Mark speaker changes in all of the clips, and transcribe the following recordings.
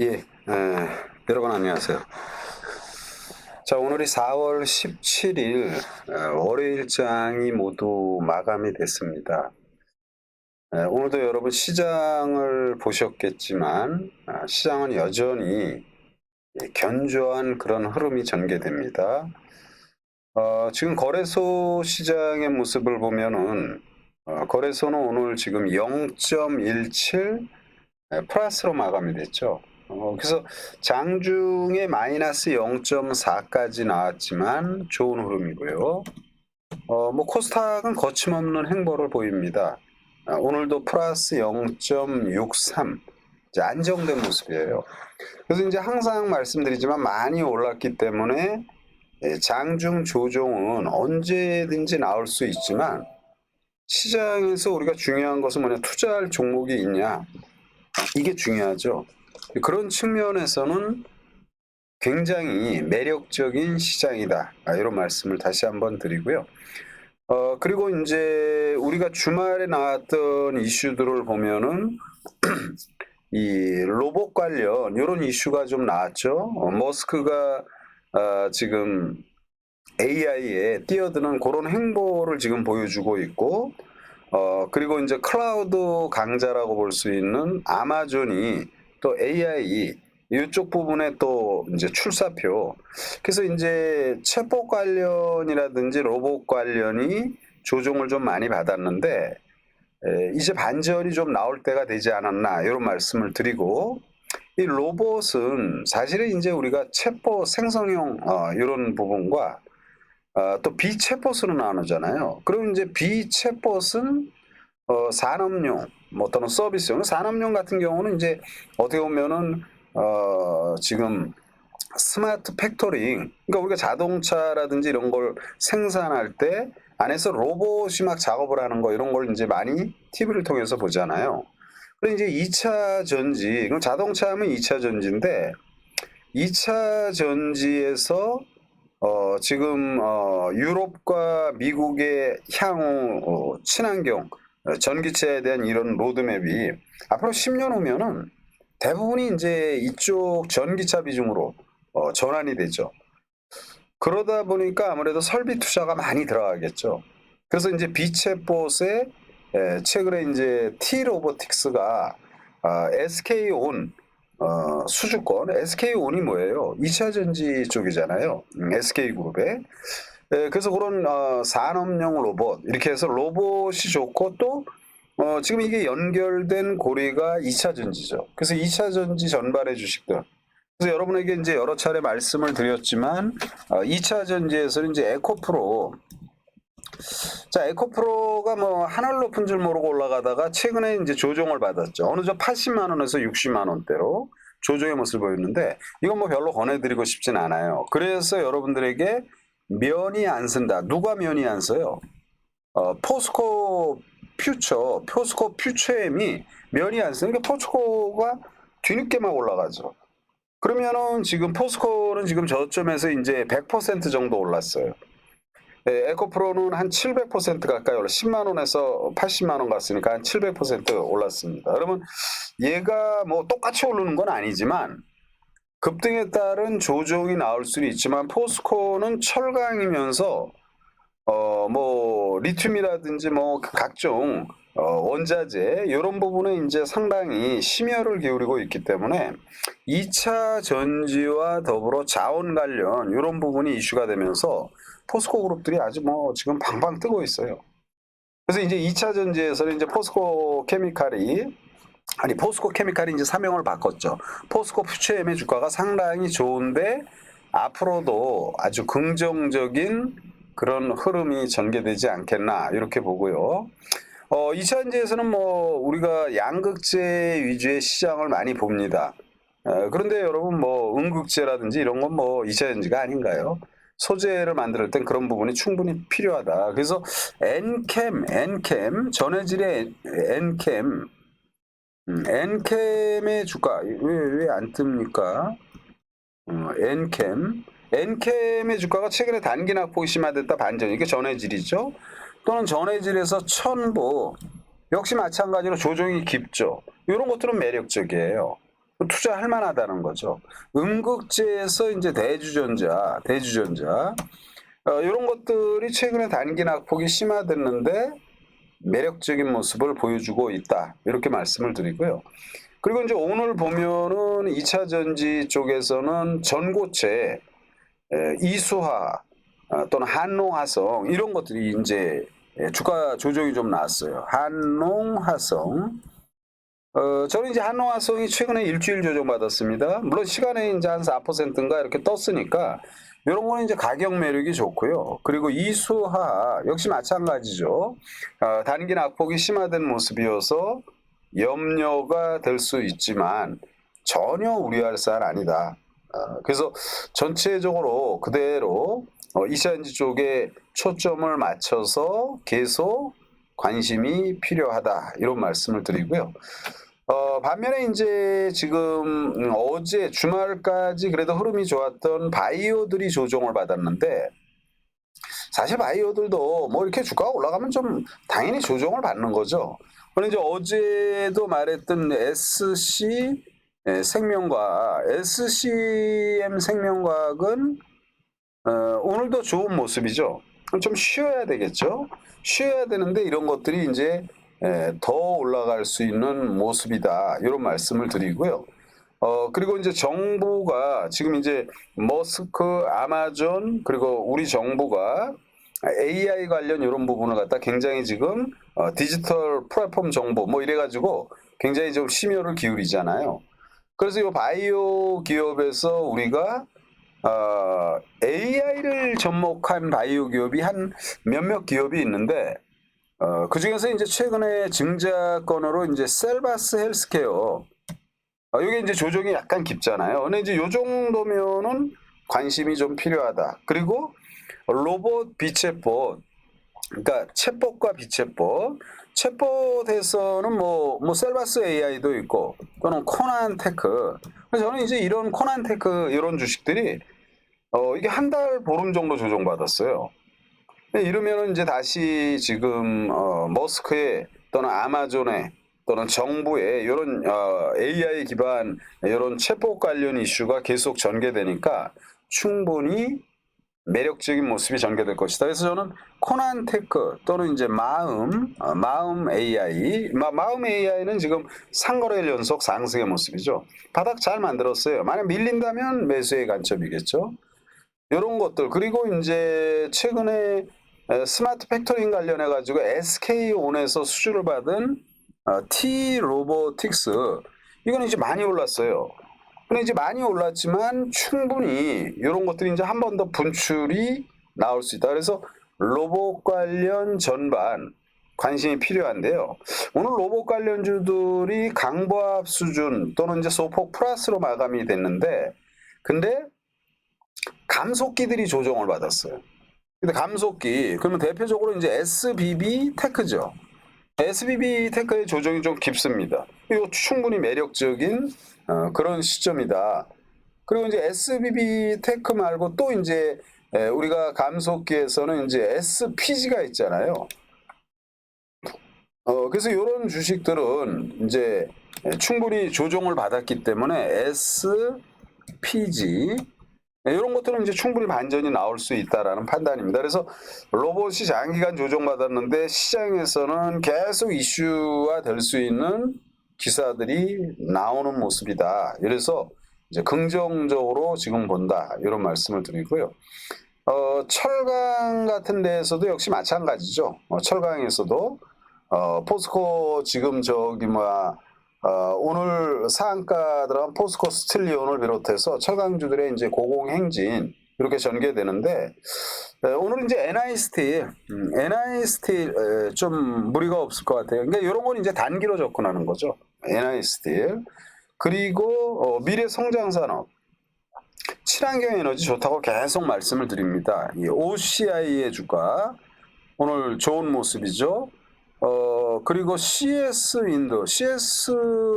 Speaker 1: 예, 에, 여러분 안녕하세요. 자, 오늘이 4월 17일 어, 월요일장이 모두 마감이 됐습니다. 에, 오늘도 여러분 시장을 보셨겠지만 아, 시장은 여전히 예, 견조한 그런 흐름이 전개됩니다. 어, 지금 거래소 시장의 모습을 보면은 어, 거래소는 오늘 지금 0.17 에, 플러스로 마감이 됐죠. 어, 그래서 장중에 마이너스 0.4까지 나왔지만 좋은 흐름이고요. 어, 뭐 코스닥은 거침없는 행보를 보입니다. 아, 오늘도 플러스 0.63 이제 안정된 모습이에요. 그래서 이제 항상 말씀드리지만 많이 올랐기 때문에 예, 장중 조정은 언제든지 나올 수 있지만 시장에서 우리가 중요한 것은 뭐냐 투자할 종목이 있냐 이게 중요하죠. 그런 측면에서는 굉장히 매력적인 시장이다. 아, 이런 말씀을 다시 한번 드리고요. 어, 그리고 이제 우리가 주말에 나왔던 이슈들을 보면은 이 로봇 관련 이런 이슈가 좀 나왔죠. 어, 머스크가 아, 지금 AI에 뛰어드는 그런 행보를 지금 보여주고 있고, 어, 그리고 이제 클라우드 강자라고 볼 수 있는 아마존이 또 AI 이쪽 부분에 또 이제 출사표. 그래서 이제 챗봇 관련이라든지 로봇 관련이 조정을 좀 많이 받았는데 에, 이제 반전이 좀 나올 때가 되지 않았나 이런 말씀을 드리고 이 로봇은 사실은 이제 우리가 챗봇 생성형 어, 이런 부분과 어, 또 비챗봇으로 나누잖아요. 그럼 이제 비챗봇은 어, 산업용 뭐 또는 서비스용 산업용 같은 경우는 이제 어떻게 보면은 어, 지금 스마트 팩토링 그러니까 우리가 자동차라든지 이런 걸 생산할 때 안에서 로봇이 막 작업을 하는 거 이런 걸 이제 많이 TV를 통해서 보잖아요. 그리고 이제 2차 전지 그럼 자동차 하면 2차 전지인데 2차 전지에서 어, 지금 어, 유럽과 미국의 향후 어, 친환경 어, 전기차에 대한 이런 로드맵이 앞으로 10년 후면은 대부분이 이제 이쪽 전기차 비중으로 어, 전환이 되죠. 그러다 보니까 아무래도 설비 투자가 많이 들어가겠죠. 그래서 이제 비챗봇에 에, 최근에 이제 T 로보틱스가 아, SK온 어, 수주권 SK온이 뭐예요? 2차 전지 쪽이잖아요. 음, SK그룹에. 에, 그래서 그런 어, 산업용 로봇 이렇게 해서 로봇이 좋고 또 어, 지금 이게 연결된 고리가 2차 전지죠. 그래서 2차 전지 전반의 주식들. 그래서 여러분에게 이제 여러 차례 말씀을 드렸지만 어, 2차 전지에서는 이제 에코프로 자, 에코프로가 뭐 하늘 높은 줄 모르고 올라가다가 최근에 이제 조정을 받았죠. 어느 저 80만 원에서 60만 원대로 조정의 모습을 보였는데 이건 뭐 별로 권해드리고 싶진 않아요. 그래서 여러분들에게 면이 안 쓴다. 누가 면이 안 써요? 어, 포스코 퓨처, 포스코 퓨처엠이 면이 안 쓰는 게 포스코가 뒤늦게만 올라가죠. 그러면은 지금 포스코는 지금 저점에서 이제 100% 정도 올랐어요. 예, 에코프로는 한 700% 가까이 올라 10만 원에서 80만 원 갔으니까 한 700% 올랐습니다. 그러면 얘가 뭐 똑같이 오르는 건 아니지만 급등에 따른 조정이 나올 수는 있지만 포스코는 철강이면서 어 뭐 리튬이라든지 뭐 각종 어, 원자재 이런 부분에 이제 상당히 심혈을 기울이고 있기 때문에 2차 전지와 더불어 자원 관련 이런 부분이 이슈가 되면서 포스코 그룹들이 아주 뭐 지금 방방 뜨고 있어요. 그래서 이제 2차 전지에서는 이제 포스코 케미칼이 아니 포스코 케미칼이 이제 사명을 바꿨죠. 포스코 퓨처엠의 주가가 상당히 좋은데 앞으로도 아주 긍정적인 그런 흐름이 전개되지 않겠나 이렇게 보고요. 어, 2차 전지에서는 뭐 우리가 양극재 위주의 시장을 많이 봅니다. 어, 그런데 여러분 뭐 음극재라든지 이런 건 뭐 2차 전지가 아닌가요? 소재를 만들 땐 그런 부분이 충분히 필요하다. 그래서 엔캠, 엔캠, 전해질의 엔캠, 음, 엔캠의 주가 왜 왜 안 뜹니까? 어, 엔캠, 엔캠의 주가가 최근에 단기 낙폭이 심화됐다 반전. 이게 전해질이죠. 또는 전해질에서 천보 역시 마찬가지로 조정이 깊죠. 이런 것들은 매력적이에요. 투자할 만하다는 거죠. 음극재에서 이제 대주전자, 대주전자 어, 이런 것들이 최근에 단기 낙폭이 심화됐는데 매력적인 모습을 보여주고 있다 이렇게 말씀을 드리고요. 그리고 이제 오늘 보면은 2차 전지 쪽에서는 전고체, 에, 이수화 어, 또는 한농화성 이런 것들이 이제 예, 주가 조정이 좀 나왔어요. 한농화성. 어, 저는 이제 한농화성이 최근에 일주일 조정받았습니다. 물론 시간에 이제 한 4%인가 이렇게 떴으니까 이런 거는 이제 가격 매력이 좋고요. 그리고 이수화 역시 마찬가지죠. 어, 단기 낙폭이 심화된 모습이어서 염려가 될 수 있지만 전혀 우려할 사안 아니다. 어, 그래서 전체적으로 그대로 어, 이샤인지 쪽에 초점을 맞춰서 계속 관심이 필요하다 이런 말씀을 드리고요. 어, 반면에 이제 지금 음, 어제 주말까지 그래도 흐름이 좋았던 바이오들이 조정을 받았는데 사실 바이오들도 뭐 이렇게 주가가 올라가면 좀 당연히 조정을 받는 거죠. 그런데 이제 어제도 말했던 SC 예, 생명과학, SCM 생명과학은 어, 오늘도 좋은 모습이죠. 좀 쉬어야 되겠죠. 쉬어야 되는데 이런 것들이 이제 에, 더 올라갈 수 있는 모습이다. 이런 말씀을 드리고요. 어, 그리고 이제 정부가 지금 이제 머스크, 아마존, 그리고 우리 정부가 AI 관련 이런 부분을 갖다 굉장히 지금 어, 디지털 플랫폼 정보 뭐 이래가지고 굉장히 좀 심혈을 기울이잖아요. 그래서 이 바이오 기업에서 우리가 어, AI를 접목한 바이오 기업이 한 몇몇 기업이 있는데 어, 그 중에서 이제 최근에 증자 건으로 이제 셀바스 헬스케어 어, 이게 이제 조정이 약간 깊잖아요. 근데 이제 요 정도면은 관심이 좀 필요하다. 그리고 로봇 비챗봇 그러니까 챗봇과 비챗봇 챗봇에서는 뭐, 뭐 셀바스 AI도 있고 또는 코난 테크 저는 이제 이런 코난 테크 이런 주식들이 어, 이게 한 달 보름 정도 조정받았어요. 근데 이러면은 이제 다시 지금 어, 머스크의 또는 아마존의 또는 정부의 이런 어, AI 기반 이런 체포 관련 이슈가 계속 전개되니까 충분히 매력적인 모습이 전개될 것이다. 그래서 저는 코난 테크 또는 이제 마음 어, 마음 AI 마, 마음 AI는 지금 상거래일 연속 상승의 모습이죠. 바닥 잘 만들었어요. 만약 밀린다면 매수의 관점이겠죠. 이런 것들 그리고 이제 최근에 에, 스마트 팩토링 관련해 가지고 SK온에서 수주를 받은 어, T 로보틱스 이거는 이제 많이 올랐어요. 근데 이제 많이 올랐지만 충분히 이런 것들이 이제 한 번 더 분출이 나올 수 있다. 그래서 로봇 관련 전반 관심이 필요한데요. 오늘 로봇 관련주들이 강보합 수준 또는 이제 소폭 플러스로 마감이 됐는데 근데 감속기들이 조정을 받았어요. 근데 감속기 그러면 대표적으로 이제 SBB 테크죠. SBB 테크의 조정이 좀 깊습니다. 이거 충분히 매력적인 어, 그런 시점이다. 그리고 이제 SBB 테크 말고 또 이제 에, 우리가 감속기에서는 이제 SPG가 있잖아요. 어, 그래서 이런 주식들은 이제 충분히 조정을 받았기 때문에 SPG 이런 것들은 이제 충분히 반전이 나올 수 있다라는 판단입니다. 그래서 로봇이 장기간 조정받았는데 시장에서는 계속 이슈화 될 수 있는 기사들이 나오는 모습이다. 그래서 이제 긍정적으로 지금 본다. 이런 말씀을 드리고요. 어, 철강 같은 데에서도 역시 마찬가지죠. 어, 철강에서도 어, 포스코 지금 저기 뭐야 어, 오늘 상한가 들어간 포스코 스틸리온을 비롯해서 철강주들의 이제 고공행진 이렇게 전개되는데 에, 오늘 이제 NI 스틸, 음, NI 스틸 에, 좀 무리가 없을 것 같아요. 그러니까 이런 건 이제 단기로 접근하는 거죠. NI 스틸 그리고 어, 미래 성장 산업 친환경 에너지 좋다고 계속 말씀을 드립니다. 이 OCI의 주가 오늘 좋은 모습이죠. 어, 그리고 CS 윈드, CS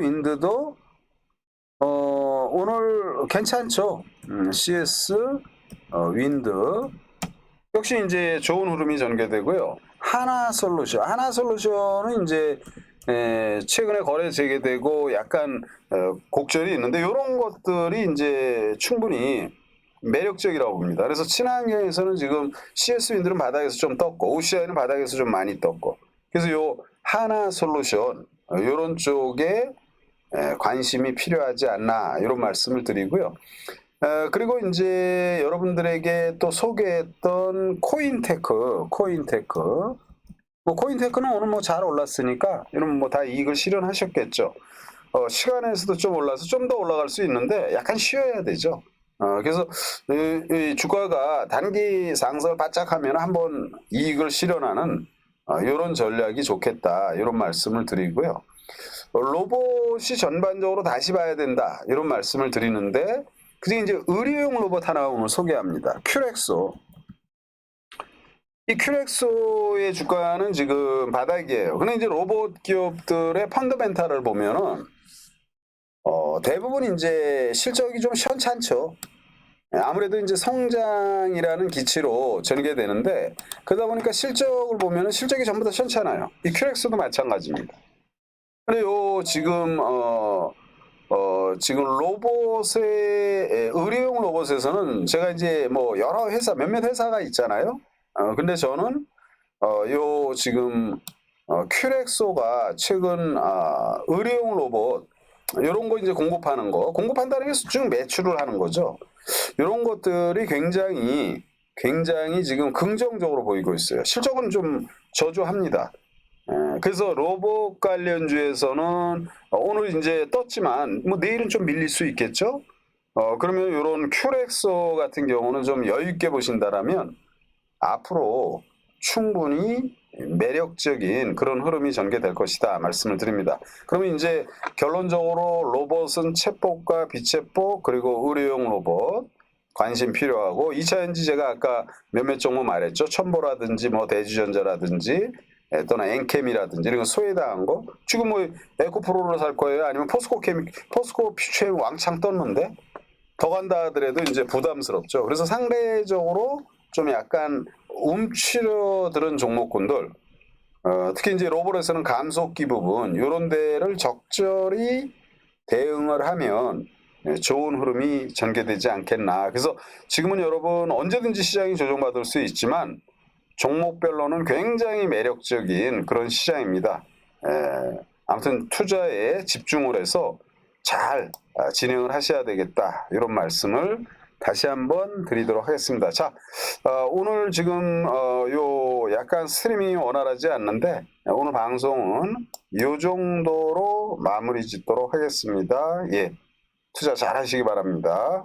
Speaker 1: 윈드도 어, 오늘 괜찮죠. 음, CS 어, 윈드 역시 이제 좋은 흐름이 전개되고요. 하나 솔루션, 하나 솔루션은 이제 에, 최근에 거래 재개되고 약간 어, 곡절이 있는데 이런 것들이 이제 충분히 매력적이라고 봅니다. 그래서 친환경에서는 지금 CS윈들은 바닥에서 좀 떴고 OCI는 바닥에서 좀 많이 떴고 그래서 요 하나 솔루션 이런 쪽에 에, 관심이 필요하지 않나 이런 말씀을 드리고요. 어, 그리고 이제 여러분들에게 또 소개했던 코인테크, 코인테크. 뭐 코인테크는 오늘 뭐 잘 올랐으니까 이런 뭐 다 이익을 실현하셨겠죠. 어, 시간에서도 좀 올라서 좀 더 올라갈 수 있는데 약간 쉬어야 되죠. 어, 그래서 이, 이 주가가 단기 상승을 바짝 하면 한번 이익을 실현하는 어, 이런 전략이 좋겠다 이런 말씀을 드리고요. 어, 로봇이 전반적으로 다시 봐야 된다 이런 말씀을 드리는데 그중에 이제 의료용 로봇 하나 오늘 소개합니다. 큐렉소. 이 큐렉소의 주가는 지금 바닥이에요. 근데 이제 로봇 기업들의 펀더멘탈을 보면은 어, 대부분 이제 실적이 좀 시원찮죠. 예, 아무래도 이제 성장이라는 기치로 전개되는데 그러다 보니까 실적을 보면은 실적이 전부 다 시원찮아요. 이 큐렉스도 마찬가지입니다. 근데 요 지금 어, 어 지금 로봇의 예, 의료용 로봇에서는 제가 이제 뭐 여러 회사 몇몇 회사가 있잖아요. 어 근데 저는 어요 지금 어 큐렉소가 최근 아 의료용 로봇 이런 거 이제 공급하는 거 공급한다는 게쭉 매출을 하는 거죠. 이런 것들이 굉장히 굉장히 지금 긍정적으로 보이고 있어요. 실적은 좀 저조합니다. 예, 그래서 로봇 관련주에서는 어, 오늘 이제 떴지만 뭐 내일은 좀 밀릴 수 있겠죠. 어 그러면 이런 큐렉소 같은 경우는 좀 여유 있게 보신다라면 앞으로 충분히 매력적인 그런 흐름이 전개될 것이다 말씀을 드립니다. 그러면 이제 결론적으로 로봇은 챗봇과 비챗봇 그리고 의료용 로봇 관심 필요하고 2차 전지 제가 아까 몇몇 종목 말했죠. 첨보라든지 뭐 대주전자라든지 예, 또는 엔캠이라든지 이런 거 소외당한 거 지금 뭐 에코프로를 살 거예요 아니면 포스코 케미 포스코 퓨처에 왕창 떴는데 더 간다 하더라도 이제 부담스럽죠 그래서 상대적으로 좀 약간 움츠러들은 종목군들 어, 특히 이제 로봇에서는 감속기 부분 이런 데를 적절히 대응을 하면 예, 좋은 흐름이 전개되지 않겠나 그래서 지금은 여러분 언제든지 시장이 조정받을 수 있지만 종목별로는 굉장히 매력적인 그런 시장입니다. 에, 아무튼 투자에 집중을 해서 잘 아, 진행을 하셔야 되겠다 이런 말씀을 다시 한번 드리도록 하겠습니다. 자, 어, 오늘 지금 어, 요 약간 스트리밍이 원활하지 않는데 오늘 방송은 이 정도로 마무리 짓도록 하겠습니다. 예, 투자 잘 하시기 바랍니다.